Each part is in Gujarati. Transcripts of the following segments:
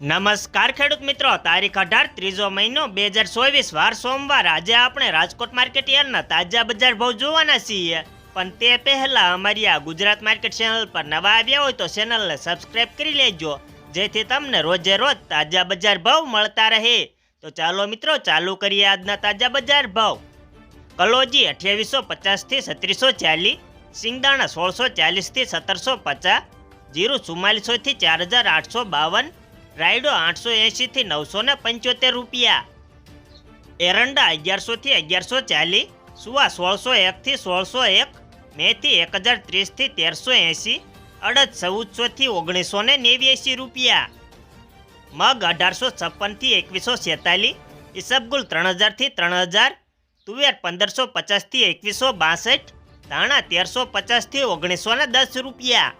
નમસ્કાર ખેડૂત મિત્રો. તારીખ અઢાર, ત્રીજો મહિનો, બે હજાર ચોવીસ, વાર સોમવાર. આજે આપણે રાજકોટ માર્કેટ યાર્ડના તાજા બજાર ભાવ જોવાના છીએ. પણ તે પહેલા અમારી આ ગુજરાત માર્કેટ ચેનલ પર નવા આવ્યા હોય તો ચેનલને સબસ્ક્રાઇબ કરી લેજો. જેથી તમને રોજે રોજ તાજા બજાર ભાવ મળતા રહે. તો ચાલો મિત્રો, ચાલુ કરીએ આજના તાજા બજાર ભાવ. કલોજી અઠ્યાવીસો પચાસથી સત્રીસો ચાલીસ, સિંગદાણા સોળસો ચાલીસથી સત્તરસો પચાસ, જીરું ચુમ્માલીસોથી ચાર હજાર આઠસો બાવન રાયડો આઠસો એંશીથી નવસો ને પંચોતેર રૂપિયા. એરંડા અગિયારસોથી અગિયારસો ચાલીસ સુવા સોળસો એકથી સોળસો એક, મેથી એક હજાર ત્રીસથી તેરસો એંશી, અડદ ચૌદસોથી ઓગણીસો ને નેવ્યાસી રૂપિયા. મગ અઢારસો છપ્પનથી એકવીસો છેતાલીસ ઈસબગુલ ત્રણ હજારથી ત્રણ હજાર, તુવેર પંદરસો પચાસથી એકવીસો બાસઠ, ધાણા તેરસો પચાસથી ઓગણીસો ને દસ રૂપિયા.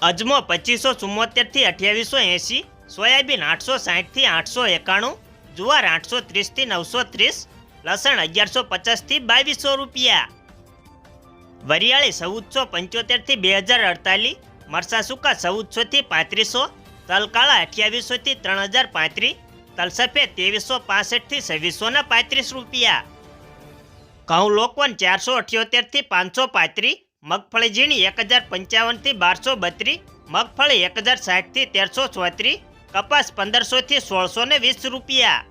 અજમો પચીસો ચુમ્મોતેરથી અઠ્યાવીસો એંશી, સોયાબીન આઠસો સાહીઠથી આઠસો એકાણું, જુવાર આઠસો ત્રીસથી નવસો ત્રીસ, લસણ અગિયારસો પચાસથી બાવીસો રૂપિયા. વરિયાળી ચૌદસો પંચોતેરથી બે હજાર અડતાલીસ મરસા સૂકા ચૌદસોથી પાંત્રીસો, તલકાળા અઠ્યાવીસોથી ત્રણ હજાર પાંત્રીસ તલ સફેદ ત્રેવીસો પાસઠથી છવ્વીસો ને પાંત્રીસ રૂપિયા. ઘઉં લોકવન ચારસો અઠ્યોતેરથી પાંચસો પાંત્રીસ મગફળી ઝીણી એક હજાર પંચાવનથી બારસો બત્રીસ, મગફળી એક હજાર સાઠથી તેરસો ચોત્રીસ, કપાસ પંદરસોથી સોળસો ને વીસ રૂપિયા.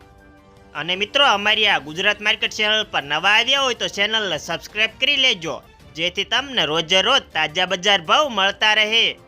અને મિત્રો, અમારી આ ગુજરાત માર્કેટ ચેનલ પર નવા આવ્યા હોય તો ચેનલને સબસ્ક્રાઇબ કરી લેજો, જેથી તમને રોજે રોજ તાજા બજાર ભાવ મળતા રહે.